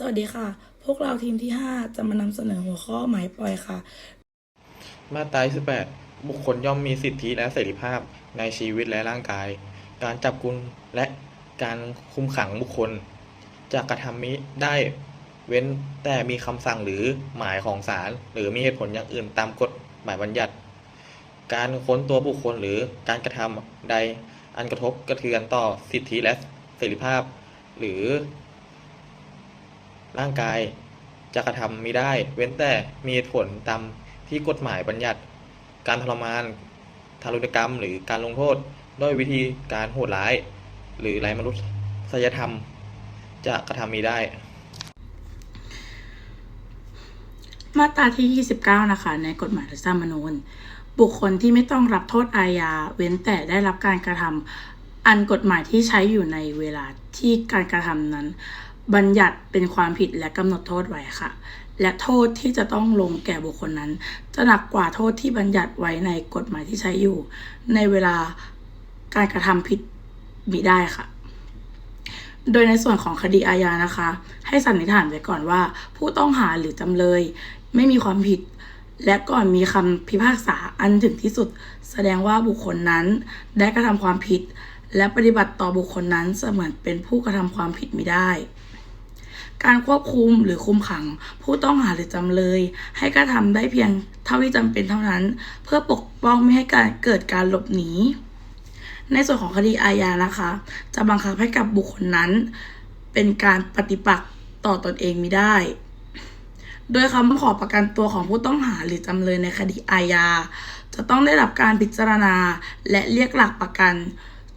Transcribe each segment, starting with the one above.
สวัสดีค่ะ พวกเราทีมที่ 5 จะมานำเสนอหัวข้อหมายปล่อยค่ะ มาตรา18บุคคลย่อมมีสิทธิและเสรีภาพในชีวิตและร่างกาย การจับกุมและการคุมขังบุคคล จะกระทำมิได้เว้นแต่มีคำสั่งหรือหมายของศาลหรือมีเหตุผลอย่างอื่นตามกฎหมายบัญญัติ การค้นตัวบุคคลหรือการกระทำใดอันกระทบกระเทือนต่อสิทธิและเสรีภาพ หรือ ร่างกาย จะกระทำมิได้ เว้นแต่มีผลตามที่กฎหมายบัญญัติ การทรมาน ทารุณกรรม หรือการลงโทษด้วยวิธีการโหดร้าย หรือไร้มนุษยธรรม จะกระทำมิได้ มาตราที่ 29 นะคะ ในกฎหมายรัฐธรรมนูญ บุคคลที่ไม่ต้องรับโทษอาญา เว้นแต่ได้รับการกระทำอันกฎหมายที่ใช้อยู่ในเวลาที่การกระทำนั้น บัญญัติเป็นความผิดและกำหนดโทษไว้ค่ะ และโทษที่จะต้องลงแก่บุคคลนั้น จะหนักกว่าโทษที่บัญญัติไว้ในกฎหมายที่ใช้อยู่ ในเวลาการกระทำผิดมิได้ค่ะ โดยในส่วนของคดีอาญานะคะ ให้สันนิษฐานไว้ก่อนว่า ผู้ต้องหาหรือจำเลย ไม่มีความผิด และก่อนมีคำพิพากษาอันถึงที่สุด แสดงว่าบุคคลนั้นได้กระทำความผิด และปฏิบัติต่อบุคคลนั้นเสมือนเป็นผู้กระทำความผิดม่ได้ การควบคุมหรือคุมขัง ผู้ต้องหาหรือจำเลย ให้กระทำได้เพียงเท่าที่จำเป็นเท่านั้น เพื่อปกป้องไม่ให้การเกิดการหลบหนีในส่วนของคดีอาญานะคะ จะบังคับให้กับบุคคลนั้น เป็นการปฏิปักษ์ต่อตนเองไม่ได้ โดยคำขอประกันตัวของผู้ต้องหาหรือจำเลยในคดีอาญาจะต้องได้รับการพิจารณาและเรียกหลักประกัน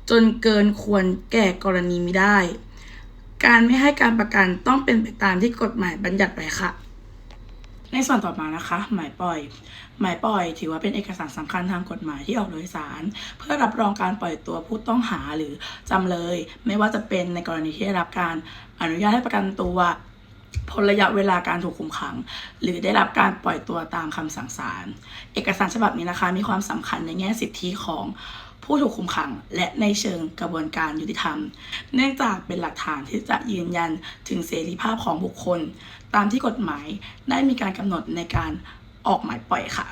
จนเกินควรแก่กรณีไม่ได้ การไม่ให้การประกันต้องเป็นไปตามที่กฎหมายบัญญัติไว้ค่ะ ในส่วนต่อมานะคะ หมายปล่อย หมายปล่อย ถือว่าเป็นเอกสารสำคัญทางกฎหมายที่ออกโดยศาลเพื่อรับรองการปล่อยตัวผู้ต้องหาหรือจำเลย ไม่ว่าจะเป็นในกรณีที่ได้รับการอนุญาตให้ประกันตัวพ้นระยะเวลาการถูกคุมขัง หรือได้รับการปล่อยตัวตามคำสั่งศาลเอกสารฉบับนี้นะคะ มีความสำคัญในแง่สิทธิของ ผู้ถูกคุมขัง และในเชิงกระบวนการยุติธรรม เนื่องจากเป็นหลักฐานที่จะยืนยันถึงเสรีภาพของบุคคล ตามที่กฎหมายได้มีการกำหนดในการออกหมายปล่อยค่ะ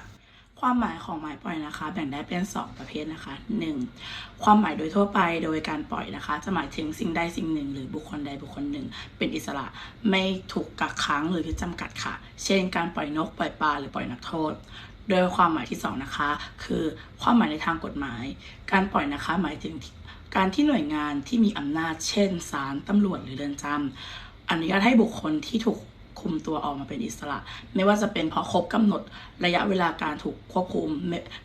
ความหมายของหมายปล่อยนะคะ แบ่งได้เป็น 2 ประเภทนะคะ 1. ความหมายโดยทั่วไปโดยการปล่อยนะคะ จะหมายถึงสิ่งใดสิ่งหนึ่ง หรือบุคคลใดบุคคลหนึ่ง เป็นอิสระไม่ถูกกักขังหรือจำกัดค่ะ เช่น การปล่อยนกปล่อยปลาหรือปล่อยนักโทษ โดยความหมายที่สองนะคะ คือความหมายในทางกฎหมาย การปล่อยนะคะหมายถึงการที่หน่วยงานที่มีอำนาจ เช่นศาลตำรวจหรือเรือนจำอนุญาตให้บุคคลที่ถูกคุมตัวออกมาเป็นอิสระ ไม่ว่าจะเป็นเพราะครบกำหนดระยะเวลาการถูกควบคุม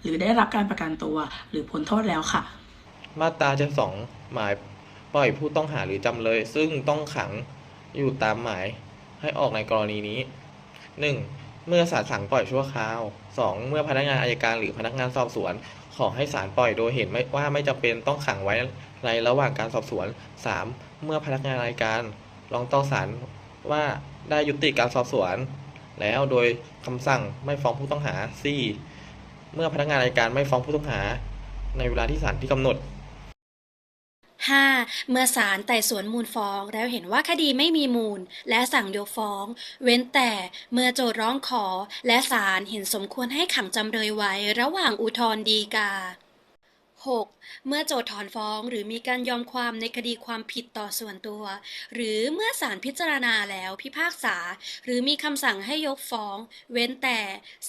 หรือได้รับการประกันตัว หรือพ้นโทษแล้วค่ะ มาตราจะสองหมายปล่อยผู้ต้องหาหรือจำเลย ซึ่งต้องขังอยู่ตามหมายให้ออกในกรณีนี้ 1. เมื่อศาลสั่งปล่อยชั่วคราว 2. เมื่อพนักงานอายการหรือพนักงานสอบสวน ขอให้ศาลปล่อยโดยเห็นไม่ว่าไม่จำเป็นต้องขังไว้ในระหว่างการสอบสวน 3. เมื่อพนักงานอายการร้องต่อศาลว่าได้ยุติการสอบสวน แล้วโดยคำสั่งไม่ฟ้องผู้ต้องหา 4. เมื่อพนักงานอายการไม่ฟ้องผู้ต้องหา ในเวลาที่ศาลที่กำหนด 5. เมื่อศาลไต่สวนมูลฟ้อง แล้วเห็นว่าคดีไม่มีมูล และสั่งยกฟ้อง เว้นแต่เมื่อโจทร้องขอ และศาลเห็นสมควรให้ขังจำเลยไว้ระหว่างอุทธรณ์ฎีกา 6. เมื่อโจทถอนฟ้องหรือมีการยอมความในคดีความผิดต่อส่วนตัว หรือเมื่อศาลพิจารณาแล้วพิพากษา หรือมีคำสั่งให้ยกฟ้อง เว้นแต่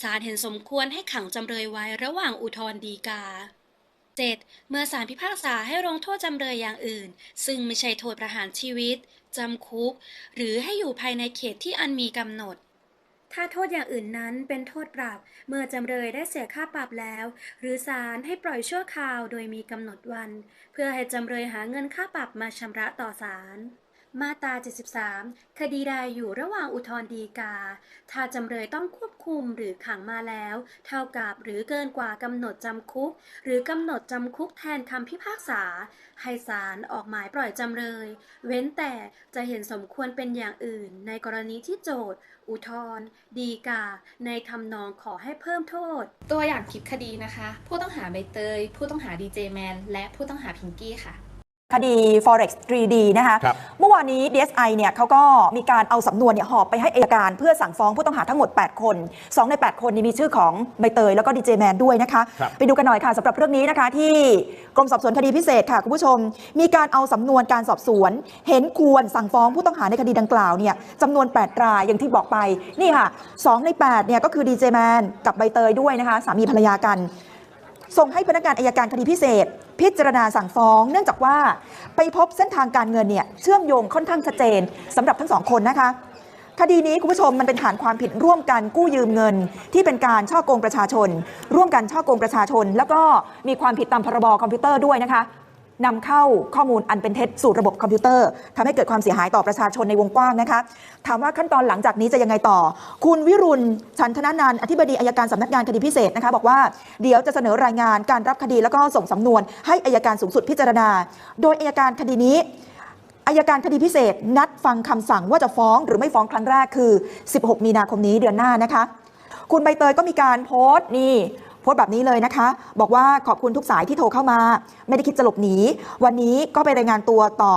ศาลเห็นสมควรให้ขังจำเลยไว้ระหว่างอุทธรณ์ฎีกา 7. เมื่อศาลพิพากษาให้ลงโทษจำเลยอย่างอื่น ซึ่งไม่ใช่โทษประหารชีวิต จำคุก หรือให้อยู่ภายในเขตที่อันมีกำหนด ถ้าโทษอย่างอื่นนั้นเป็นโทษปรับ เมื่อจำเลยได้เสียค่าปรับแล้ว หรือศาลให้ปล่อยชั่วคราวโดยมีกำหนดวัน เพื่อให้จำเลยหาเงินค่าปรับมาชำระต่อศาล มาตรา 73 คดีใดอยู่ระหว่างอุทธรณ์ฎีกา ถ้าจำเลยต้องควบคุมหรือขังมาแล้ว เท่ากับหรือเกินกว่ากำหนดจำคุก หรือกำหนดจำคุกแทนคำพิพากษา ให้ศาลออกหมายปล่อยจำเลย เว้นแต่จะเห็นสมควรเป็นอย่างอื่น ในกรณีที่โจทย์ อุทธรณ์ฎีกา ในทำนองขอให้เพิ่มโทษ ตัวอย่างคลิปคดีนะคะ ผู้ต้องหาใบเตย ผู้ต้องหาดีเจแมนและผู้ต้องหาพิงกี้ค่ะ คดี forex 3D นะคะครับเมื่อวานนี้ DSI เนี่ยเขาก็มีการเอาสำนวนเนี่ยหอบไปให้อัยการเพื่อสั่งฟ้องผู้ต้องหาทั้งหมด 8 คน 2 ใน 8 คนนี้มีชื่อของใบเตยแล้วก็ดีเจแมนด้วยนะคะครับไปดูกันหน่อยค่ะสำหรับเรื่องนี้นะคะที่กรมสอบสวนคดีพิเศษค่ะ คุณผู้ชม มีการเอาสำนวนการสอบสวน เห็นควรสั่งฟ้องผู้ต้องหาในคดีดังกล่าวเนี่ยจำนวน 8 รายอย่างที่บอกไปนี่ค่ะ 2 ใน8เนี่ยก็คือดีเจแมนกับใบเตยด้วยนะคะสามีภรรยากัน ส่งให้พนักงานอายการคดีพิเศษ พิจารณาสั่งฟ้อง เนื่องจากว่าไปพบเส้นทางการเงินเนี่ยเชื่อมโยงค่อนข้างชัดเจนสำหรับทั้งสองคนนะคะคดีนี้คุณผู้ชมมันเป็นฐานความผิดร่วมกันกู้ยืมเงิน ที่เป็นการช่อโกงประชาชน ร่วมกันช่อโกงประชาชน แล้วก็มีความผิดตามพรบคอมพิวเตอร์ด้วยนะคะ นำเข้าข้อมูลอันเป็นเท็จสู่ระบบคอมพิวเตอร์ทำให้เกิดความเสียหายต่อประชาชนในวงกว้างนะคะถามว่าขั้นตอนหลังจากนี้จะยังไงต่อ คุณวิรุณชันธนานันท์อธิบดีอายการสำนักงานคดีพิเศษนะคะบอกว่าเดี๋ยวจะเสนอรายงานการรับคดีแล้วก็ส่งสำนวน ให้อายการสูงสุดพิจารณา โดยอายการคดีนี้อายการคดีพิเศษ นัดฟังคำสั่งว่าจะฟ้องหรือไม่ฟ้องครั้งแรกคือ 16 มีนาคมนี้เดือนหน้านะคะ คุณใบเตยก็มีการโพสต์นี่ โพสต์แบบนี้เลยนะคะ บอกว่าขอบคุณทุกสายที่โทรเข้ามา ไม่ได้คิดจะหลบหนี วันนี้ก็ไปรายงานตัวต่อ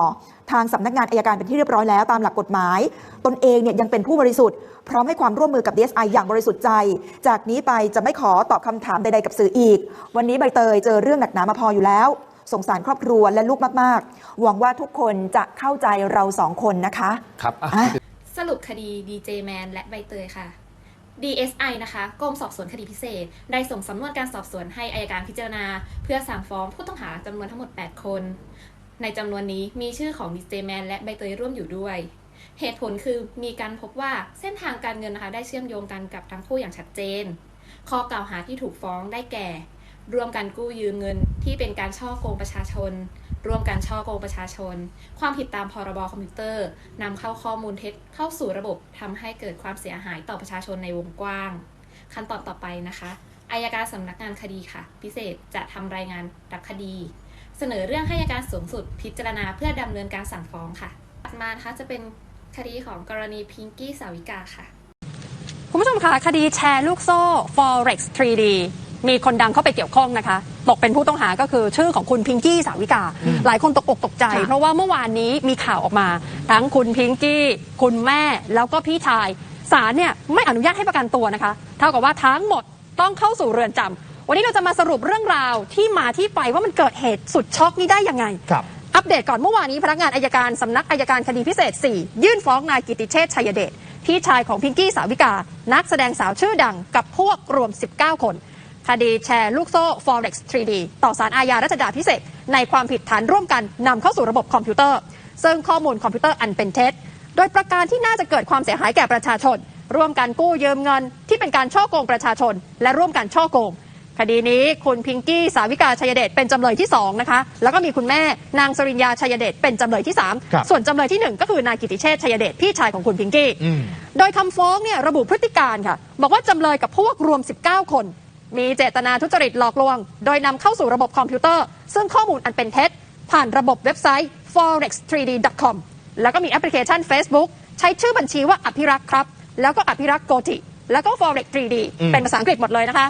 ทางสำนักงานอายการเป็นที่เรียบร้อยแล้วตามหลักกฎหมาย ตนเองเนี่ยยังเป็นผู้บริสุทธิ์พร้อมให้ความร่วมมือกับ DSI อย่างบริสุทธิ์ใจ จากนี้ไปจะไม่ขอตอบคำถามใดๆกับสื่ออีก วันนี้ใบเตยเจอเรื่องหนักหนามาพออยู่แล้วสงสารครอบครัวและลูกมากๆ หวังว่าทุกคนจะเข้าใจเราสองคนนะคะ ครับอะอะสรุปคดีดีเจแมนและใบเตยค่ะ DSI นะคะกรมสอบสวนคดีพิเศษ ได้ส่งสำนวนการสอบสวนให้อายการพิจารณา เพื่อสั่งฟ้องผู้ต้องหาจำนวนทั้งหมด 8 คน ในจำนวนนี้มีชื่อของดีเจแมนและใบเตยร่วมอยู่ด้วย เหตุผลคือมีการพบว่าเส้นทางการเงินนะคะ ได้เชื่อมโยงกันกับทั้งคู่อย่างชัดเจน ข้อกล่าวหาที่ถูกฟ้องได้แก่ ร่วมกันกู้ยืมเงินที่เป็นการช่อโกงประชาชน ร่วมกันช่อโกงประชาชน ความผิดตามพรบคอมพิวเตอร์นำเข้าข้อมูลเท็จเข้าสู่ระบบทำให้เกิดความเสียหายต่อประชาชนในวงกว้าง ขั้นตอนต่อไปนะคะอายการสำนักงานคดีค่ะ พิเศษจะทำรายงานรับคดี เสนอเรื่องให้อัยการสูงสุดพิจารณาเพื่อดำเนินการสั่งฟ้องค่ะถัดมานะคะจะเป็นคดีของกรณีพิงกี้สาวิกาค่ะ คุณผู้ชมคะคดีแชร์ลูกโซ่ forex 3D มีคนดังเข้าไปเกี่ยวข้องนะคะ ตกเป็นผู้ต้องหาก็คือชื่อของคุณพิงกี้สาวิกา หลายคนตกอกตกใจ เพราะว่าเมื่อวานนี้มีข่าวออกมา ทั้งคุณพิงกี้ คุณแม่ แล้วก็พี่ชายศาลเนี่ยไม่อนุญาตให้ประกันตัวนะคะ เท่ากับว่าทั้งหมดต้องเข้าสู่เรือนจำวันนี้เราจะมาสรุปเรื่องราวที่มาที่ไปว่ามันเกิดเหตุสุดช็อกนี้ได้ยังไงครับอัปเดตก่อนเมื่อวานนี้พนักงานอายการสำนักอายการคดีพิเศษ 4 ยื่นฟ้องนายกิติเชษชัยเดชพี่ชายของพิงกี้สาวิกา นักแสดงสาวชื่อดังกับพวกรวม 19 คน คดีแชร์ลูกโซ่ forex 3D ต่อสารอาญารัชดาพิเศษกในความผิดฐานร่วมกันนำเข้าสู่ระบบคอมพิวเตอร์ ซึ่งข้อมูลคอมพิวเตอร์อันเป็นเท็จ โดยประการที่น่าจะเกิดความเสียหายแก่ประชาชน ร่วมกันกู้ยืมเงิน ที่เป็นการช่อโกงประชาชน และร่วมกันช่อโกงคดีนี้คุณพิงกี้สาวิกาชัยเดชเป็นจำเลยที่2นะคะแล้วก็มีคุณแม่นางสริญญาชัยเดชเป็นจำเลยที่ครับ3ส่วนจำเลยที่ 1 ก็คือนายกิติเชษชัยเดชพี่ชายของคุณพิงกี้อืมโดยคำฟ้องเนี่ยระบุพฤติการค่ะ บอกว่าจำเลยกับพวกรวม 19 คน มีเจตนาทุจริตหลอกลวง โดยนำเข้าสู่ระบบคอมพิวเตอร์ ซึ่งข้อมูลอันเป็นเท็จ ผ่านระบบเว็บไซต์ forex3d.com แล้วก็มีแอปพลิเคชัน Facebook ใช้ชื่อบัญชีว่าอภิรักษ์ครับ แล้วก็อภิรักษ์โกติ แล้วก็ forex 3d อืมเป็นภาษาอังกฤษหมดเลยนะคะ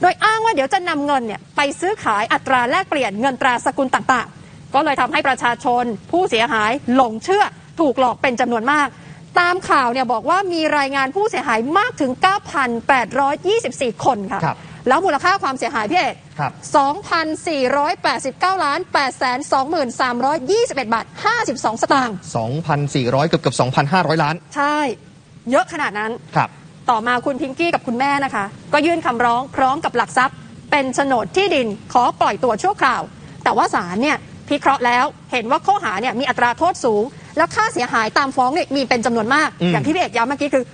โดยอ้างว่าเดี๋ยวจะนำเงินเนี่ยไปซื้อขายอัตราแลกเปลี่ยนเงินตราสกุลต่างๆ ก็เลยทำให้ประชาชนผู้เสียหายหลงเชื่อถูกหลอกเป็นจำนวนมาก ตามข่าวเนี่ยบอกว่ามีรายงานผู้เสียหายมากถึง 9,824 คนค่ะ ครับแล้วมูลค่าความเสียหายพี่เอกครับ 2,489ล้าน823,321 บาท 52 สตางค์ 2,400 เกือบเกือบ2,500 ล้าน ใช่ เยอะขนาดนั้น ครับ ต่อมาคุณพิงกี้กับคุณแม่นะคะ ก็ยื่นคำร้องพร้อมกับหลักทรัพย์ เป็นโฉนดที่ดินขอปล่อยตัวชั่วคราว แต่ว่าศาลเนี่ยพิเคราะห์แล้วเห็นว่าข้อหาเนี่ยมีอัตราโทษสูง แล้วค่าเสียหายตามฟ้องเนี่ยมีเป็นจำนวนมาก อืม อย่างที่พี่เอกย้ำเมื่อกี้คือ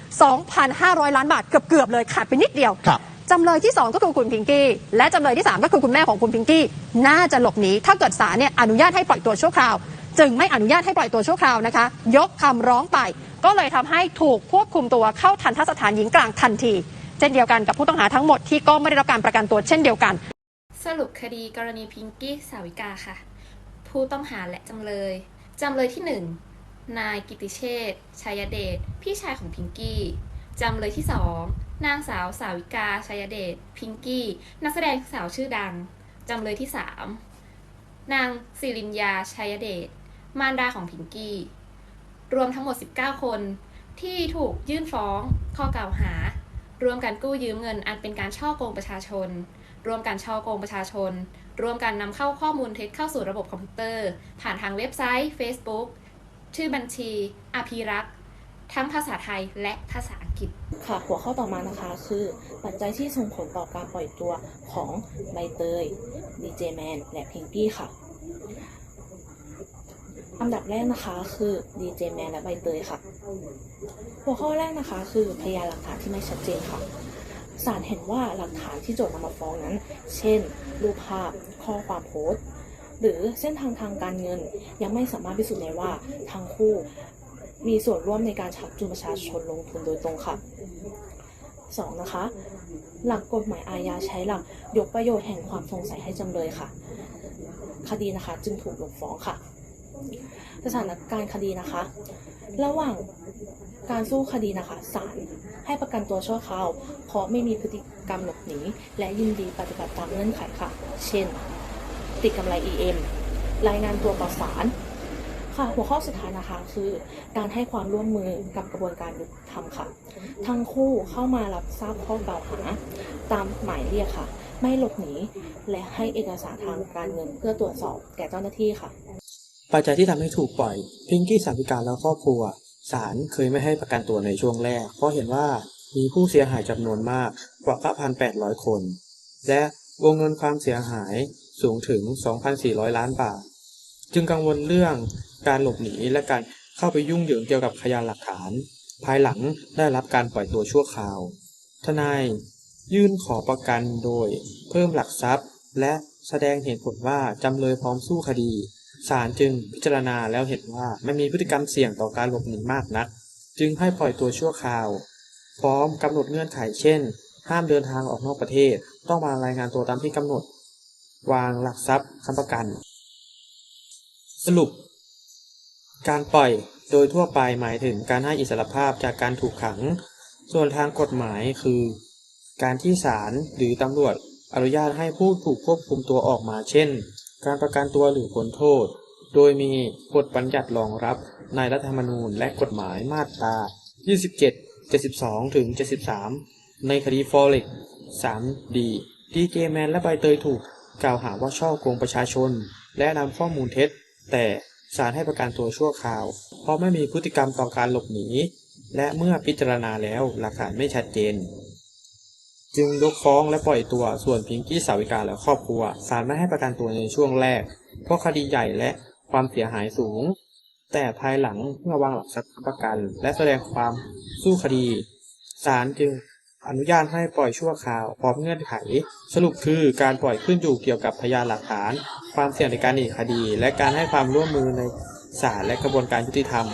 2,500 ล้านบาทเกือบๆเลยขาดไปนิดเดียว ครับ จำเลยที่ 2 ก็คือคุณพิงกี้ และจำเลยที่ 3 ก็คือคุณแม่ของคุณพิงกี้ น่าจะหลบหนีถ้าเกิดศาลเนี่ยอนุญาตให้ปล่อยตัวชั่วคราว จึงไม่อนุญาตให้ปล่อยตัวชั่วคราวนะคะ ยกคำร้องไป ก็เลยทำให้ถูกควบคุมตัวเข้าทันทสถานหญิงกลางทันที เช่นเดียวกันกับผู้ต้องหาทั้งหมดที่ก็ไม่ได้รับการประกันตัวเช่นเดียวกัน สรุปคดีกรณีพิงกี้สาวิกาค่ะ ผู้ต้องหาและจำเลย จำเลยที่1น นายกิติเชษฐ์ชัยเดช พี่ชายของพิงกี้ จำเลยที่2นางสาวสาวิกาชัยเดช พิงกี้ นักแสดงสาวชื่อดัง จำเลยที่3นางสิรินยาชัยเดช มารดาของพิงกี้ รวมทั้งหมด 19 คนที่ถูกยื่นฟ้องข้อกล่าวหา รวมกันกู้ยืมเงินอันเป็นการช่อโกงประชาชน รวมกันช่อโกงประชาชน รวมกันนำเข้าข้อมูลเท็จเข้าสู่ระบบคอมพิวเตอร์ ผ่านทางเว็บไซต์ Facebook ชื่อบัญชีอภิรักษ์ทั้งภาษาไทยและภาษาอังกฤษ ค่ะหัวข้อต่อมานะคะ คือปัจจัยที่ส่งผลต่อการปล่อยตัวของใบเตยดีเจแมนและพิงกี้ค่ะ อันดับแรกนะคะคือดีเจแมนและใบเตยค่ะ หัวข้อแรกนะคะ คือพยานหลักฐานที่ไม่ชัดเจนค่ะศาลเห็นว่าหลักฐานที่โจทย์นำมาฟ้องนั้น เช่น รูปภาพ ข้อความโพสต์ หรือเส้นทางทางการเงิน ยังไม่สามารถพิสูจน์ได้ว่าทั้งคู่มีส่วนร่วมในการชักจูงประชาชนลงทุนโดยตรงค่ะ 2. นะคะ หลักกฎหมายอาญาใช้หลักยกประโยชน์แห่งความสงสัยให้จำเลยค่ะ คดีนะคะจึงถูกยกฟ้องค่ะ สถานการณ์คดีนะคะ ระหว่างการสู้คดีนะคะศาลให้ประกันตัวชั่วคราว เพราะไม่มีพฤติกรรมหลบหนีและยินดีปฏิบัติตามเงื่อนไขค่ะ เช่น ติดกำไร EM รายงานตัวต่อศาลค่ะหัวข้อสุดท้ายนะคะคือการให้ความร่วมมือกับกระบวนการยุติธรรมค่ะ ทั้งคู่เข้ามารับทราบข้อกล่าวหา ตามหมายเรียกค่ะ ไม่หลบหนีและให้เอกสารทางการเงินเพื่อตรวจสอบแก่เจ้าหน้าที่ค่ะ ปัจจัยที่ทำให้ถูกปล่อย พิงกี้สาวิการและครอบครัวศาลเคยไม่ให้ประกันตัวในช่วงแรก เพราะเห็นว่ามีผู้เสียหายจำนวนมากกว่า 9,800 คน และ วงเงินความเสียหายสูงถึง 2,400 ล้านบาท จึงกังวลเรื่องการหลบหนีและการเข้าไปยุ่งเหยิงเกี่ยวกับพยานหลักฐาน ภายหลังได้รับการปล่อยตัวชั่วคราว ทนายยื่นขอประกันโดย เพิ่มหลักทรัพย์ และแสดงเหตุผลว่าจำเลยพร้อมสู้คดีศาลจึงพิจารณาแล้วเห็นว่าไม่มีพฤติกรรมเสี่ยงต่อการหลบหนีมากนัก จึงให้ปล่อยตัวชั่วคราว พร้อมกำหนดเงื่อนไขเช่น ห้ามเดินทางออกนอกประเทศ ต้องมารายงานตัวตามที่กำหนด วางหลักทรัพย์ค้ำประกัน สรุป การปล่อยโดยทั่วไปหมายถึงการให้อิสรภาพจากการถูกขัง ส่วนทางกฎหมายคือ การที่ศาลหรือตำรวจอนุญาตให้ผู้ถูกควบคุมตัวออกมาเช่น การประกันตัวหรือพ้นโทษ โดยมีบทบัญญัติรองรับในรัฐธรรมนูญและกฎหมายมาตรา 27 72 ถึง 73 ในคดีฟอเร็ก 3D ดีเจแมนและใบเตยถูกกล่าวหาว่าช่อโกงประชาชน และนำข้อมูลเท็จ แต่ศาลให้ประกันตัวชั่วคราว เพราะไม่มีพฤติกรรมต่อการหลบหนี และเมื่อพิจารณาแล้วหลักฐานไม่ชัดเจน จึงยกฟ้องและปล่อยตัวส่วนพิงกี้สาวิกาและครอบครัวศาลไม่ให้ประกันตัวในช่วงแรก เพราะคดีใหญ่และความเสียหายสูง แต่ภายหลังเมื่อวางหลักทรัพย์ประกัน และแสดงความสู้คดีศาลจึง อนุญาตให้ปล่อยชั่วคราวพร้อมเงื่อนไข สรุปคือการปล่อยขึ้นอยู่เกี่ยวกับพยานหลักฐาน ความเสี่ยงในการหนีคดี และการให้ความร่วมมือในศาลและกระบวนการยุติธรรม